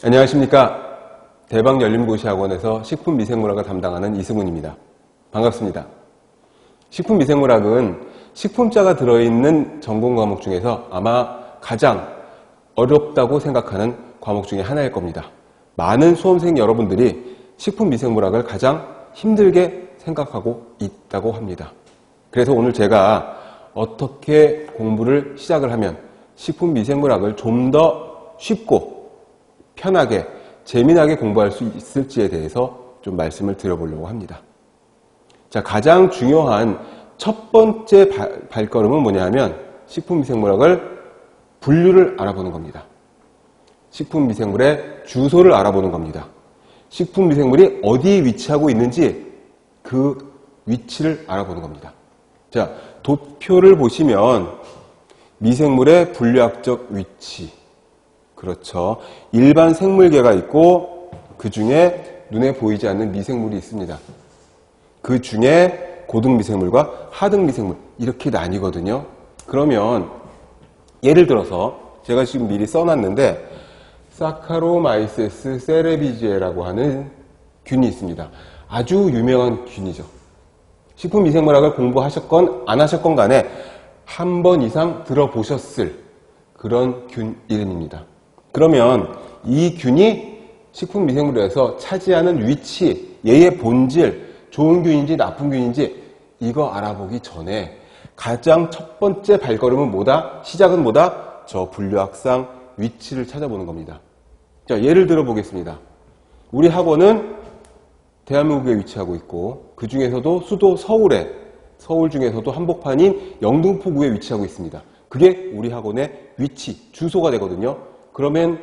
안녕하십니까. 대박 열린고시학원에서 식품미생물학을 담당하는 이승훈입니다. 반갑습니다. 식품미생물학은 식품자가 들어있는 전공 과목 중에서 아마 가장 어렵다고 생각하는 과목 중에 하나일 겁니다. 많은 수험생 여러분들이 식품미생물학을 가장 힘들게 생각하고 있다고 합니다. 그래서 오늘 제가 어떻게 공부를 시작을 하면 식품미생물학을 좀 더 쉽고 편하게 재미나게 공부할 수 있을지에 대해서 좀 말씀을 드려보려고 합니다. 자, 가장 중요한 첫 번째 발, 발걸음은 뭐냐 하면 식품미생물학을 분류를 알아보는 겁니다. 식품미생물의 주소를 알아보는 겁니다. 식품미생물이 어디에 위치하고 있는지 그 위치를 알아보는 겁니다. 자, 도표를 보시면 미생물의 분류학적 위치. 그렇죠. 일반 생물계가 있고 그 중에 눈에 보이지 않는 미생물이 있습니다. 그 중에 고등 미생물과 하등 미생물 이렇게 나뉘거든요. 그러면 예를 들어서 제가 지금 미리 써놨는데 사카로마이세스 세레비지에라고 하는 균이 있습니다. 아주 유명한 균이죠. 식품 미생물학을 공부하셨건 안 하셨건 간에 한 번 이상 들어보셨을 그런 균 이름입니다. 그러면 이 균이 식품 미생물에서 차지하는 위치, 얘의 본질, 좋은 균인지 나쁜 균인지 이거 알아보기 전에 가장 첫 번째 발걸음은 뭐다? 시작은 뭐다? 저 분류학상 위치를 찾아보는 겁니다. 자, 예를 들어 보겠습니다. 우리 학원은 대한민국에 위치하고 있고 그 중에서도 수도 서울에 서울 중에서도 한복판인 영등포구에 위치하고 있습니다. 그게 우리 학원의 위치, 주소가 되거든요. 그러면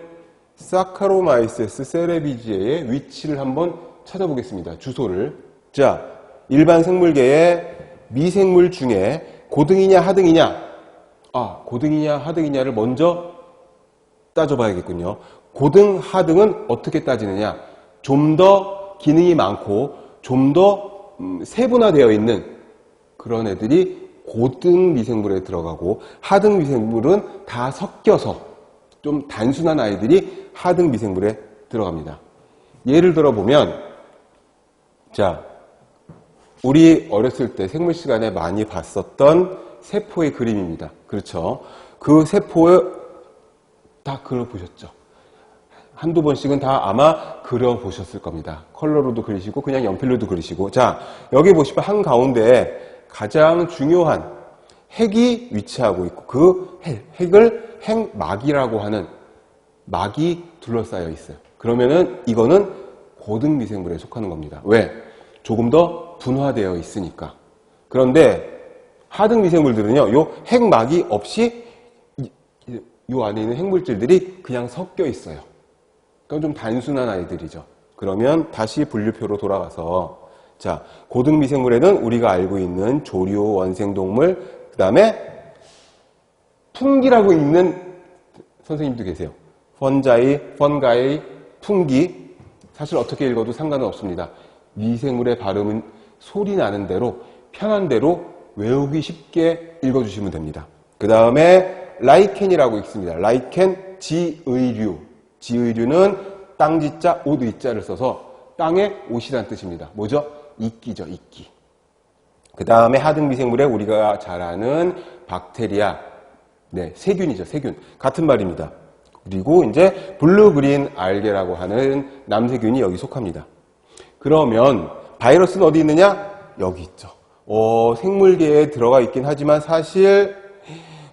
사카로마이세스 세레비지에의 위치를 한번 찾아보겠습니다. 주소를. 자, 일반 생물계의 미생물 중에 고등이냐 하등이냐? 아, 고등이냐 하등이냐를 먼저 따져봐야겠군요. 고등, 하등은 어떻게 따지느냐? 좀 더 기능이 많고 좀더 음, 세분화되어 있는 그런 애들이 고등 미생물에 들어가고 하등 미생물은 다 섞여서 좀 단순한 아이들이 하등 미생물에 들어갑니다. 예를 들어 보면 자 우리 어렸을 때 생물 시간에 많이 봤었던 세포의 그림입니다. 그렇죠? 그 세포에 다 그려보셨죠? 한두 번씩은 다 아마 그려보셨을 겁니다. 컬러로도 그리시고 그냥 연필로도 그리시고 자 여기 보시면 한가운데 가장 중요한 핵이 위치하고 있고 그 핵을 핵막이라고 하는 막이 둘러싸여 있어요. 그러면은 이거는 고등 미생물에 속하는 겁니다. 왜? 조금 더 분화되어 있으니까. 그런데 하등 미생물들은요, 요 핵막이 없이 이, 요 안에 있는 핵물질들이 그냥 섞여 있어요. 그러니까 좀 단순한 아이들이죠. 그러면 다시 분류표로 돌아가서 자 고등 미생물에는 우리가 알고 있는 조류, 원생동물, 그 다음에 풍기라고 있는 선생님도 계세요. 펀자이, 펀가이, 풍기. 사실 어떻게 읽어도 상관은 없습니다. 미생물의 발음은 소리 나는 대로 편한 대로 외우기 쉽게 읽어주시면 됩니다. 그 다음에 라이켄이라고 있습니다. 라이켄 지의류. 지의류는 땅지자, 옷의자를 써서 땅의 옷이란 뜻입니다. 뭐죠? 이끼죠, 이끼. 그 다음에 하등 미생물에 우리가 잘 아는 박테리아. 네, 세균이죠, 세균. 같은 말입니다. 그리고 이제 블루그린 알게라고 하는 남세균이 여기 속합니다. 그러면 바이러스는 어디 있느냐? 여기 있죠. 어, 생물계에 들어가 있긴 하지만 사실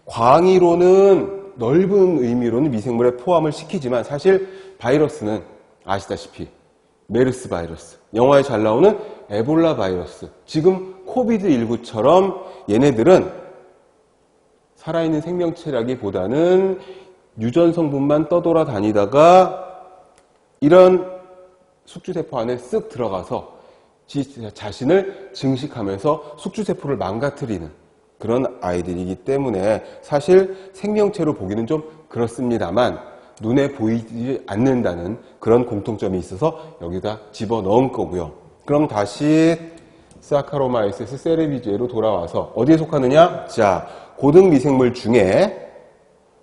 광의로는 넓은 의미로는 미생물에 포함을 시키지만 사실 바이러스는 아시다시피 메르스 바이러스, 영화에 잘 나오는 에볼라 바이러스, 지금 코비드 19처럼 얘네들은 살아있는 생명체라기보다는 유전 성분만 떠돌아 다니다가 이런 숙주세포 안에 쓱 들어가서 자신을 증식하면서 숙주세포를 망가뜨리는 그런 아이들이기 때문에 사실 생명체로 보기는 좀 그렇습니다만 눈에 보이지 않는다는 그런 공통점이 있어서 여기다 집어넣은 거고요. 그럼 다시 사카로마이세스 세레비제로 돌아와서 어디에 속하느냐? 자, 고등 미생물 중에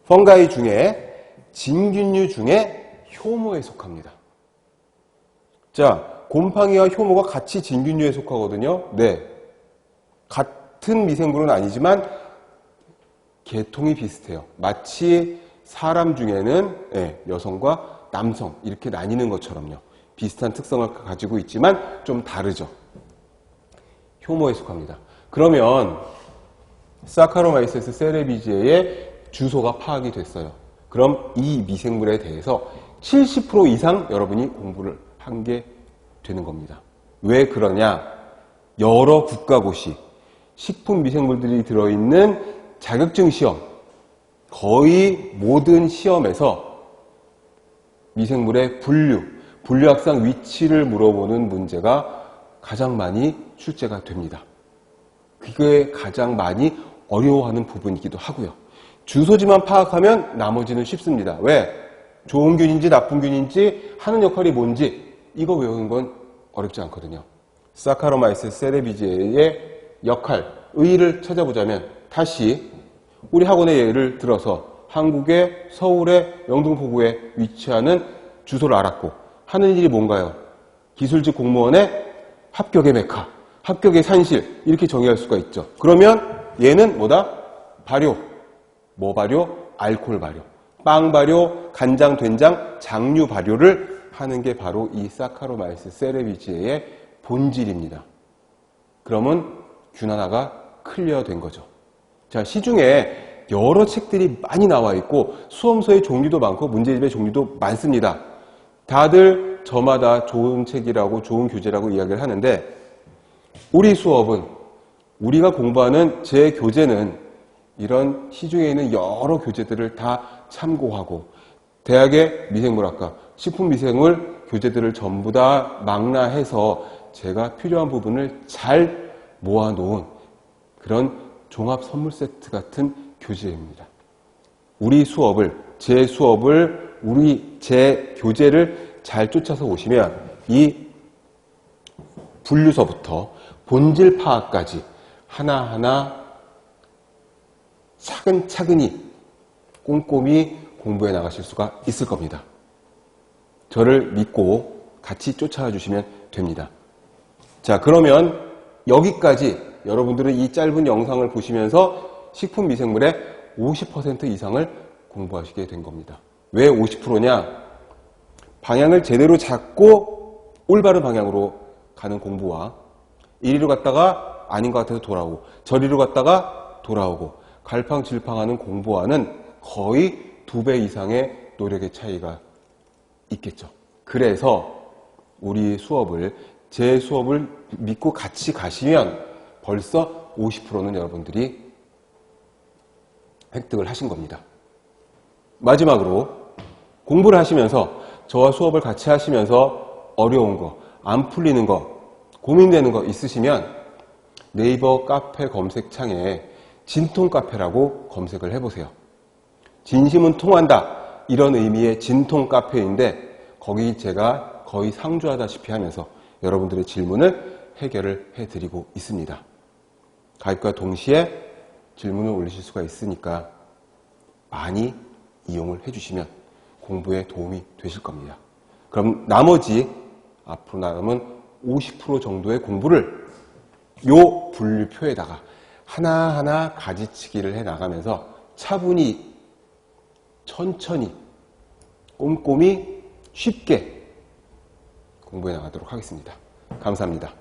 펑가이 중에 진균류 중에 효모에 속합니다. 자, 곰팡이와 효모가 같이 진균류에 속하거든요. 네. 같은 미생물은 아니지만 계통이 비슷해요. 마치 사람 중에는 예, 여성과 남성 이렇게 나뉘는 것처럼요. 비슷한 특성을 가지고 있지만 좀 다르죠. 효모에 속합니다. 그러면 사카로마이세스 세레비지에의 주소가 파악이 됐어요. 그럼 이 미생물에 대해서 70% 이상 여러분이 공부를 한 게 되는 겁니다. 왜 그러냐? 여러 국가고시 식품 미생물들이 들어있는 자격증 시험 거의 모든 시험에서 미생물의 분류, 분류학상 위치를 물어보는 문제가 가장 많이 출제가 됩니다. 그게 가장 많이 어려워하는 부분이기도 하고요. 주소지만 파악하면 나머지는 쉽습니다. 왜? 좋은 균인지 나쁜 균인지 하는 역할이 뭔지 이거 외우는 건 어렵지 않거든요. 사카로마이스 세레비지의 역할, 의의를 찾아보자면 다시 우리 학원의 예를 들어서 한국의 서울의 영등포구에 위치하는 주소를 알았고 하는 일이 뭔가요? 기술직 공무원의 합격의 메카, 합격의 산실 이렇게 정의할 수가 있죠. 그러면 얘는 뭐다? 발효, 뭐 발효? 알코올 발효, 빵 발효, 간장, 된장, 장류 발효를 하는 게 바로 이 사카로마이스 세레비지의 본질입니다. 그러면 균 하나가 클리어 된 거죠. 자, 시중에 여러 책들이 많이 나와 있고 수험서의 종류도 많고 문제집의 종류도 많습니다. 다들 저마다 좋은 책이라고 좋은 교재라고 이야기를 하는데 우리 수업은 우리가 공부하는 제 교재는 이런 시중에 있는 여러 교재들을 다 참고하고 대학의 미생물학과 식품미생물 교재들을 전부 다 망라해서 제가 필요한 부분을 잘 모아놓은 그런 종합 선물 세트 같은 교재입니다. 우리 수업을, 제 수업을, 우리, 제 교재를 잘 쫓아서 오시면 이 분류서부터 본질 파악까지 하나하나 차근차근히 꼼꼼히 공부해 나가실 수가 있을 겁니다. 저를 믿고 같이 쫓아와 주시면 됩니다. 자, 그러면 여기까지 여러분들은 이 짧은 영상을 보시면서 식품 미생물의 50% 이상을 공부하시게 된 겁니다. 왜 50%냐? 방향을 제대로 잡고 올바른 방향으로 가는 공부와 이리로 갔다가 아닌 것 같아서 돌아오고 저리로 갔다가 돌아오고 갈팡질팡하는 공부와는 거의 두 배 이상의 노력의 차이가 있겠죠. 그래서 우리 수업을 제 수업을 믿고 같이 가시면 벌써 50%는 여러분들이 획득을 하신 겁니다. 마지막으로 공부를 하시면서 저와 수업을 같이 하시면서 어려운 거, 안 풀리는 거, 고민되는 거 있으시면 네이버 카페 검색창에 진통 카페라고 검색을 해보세요. 진심은 통한다. 이런 의미의 진통 카페인데 거기 제가 거의 상주하다시피 하면서 여러분들의 질문을 해결을 해드리고 있습니다. 가입과 동시에 질문을 올리실 수가 있으니까 많이 이용을 해주시면 공부에 도움이 되실 겁니다. 그럼 나머지 앞으로 남은 50% 정도의 공부를 요 분류표에다가 하나하나 가지치기를 해 나가면서 차분히 천천히 꼼꼼히 쉽게 공부해 나가도록 하겠습니다. 감사합니다.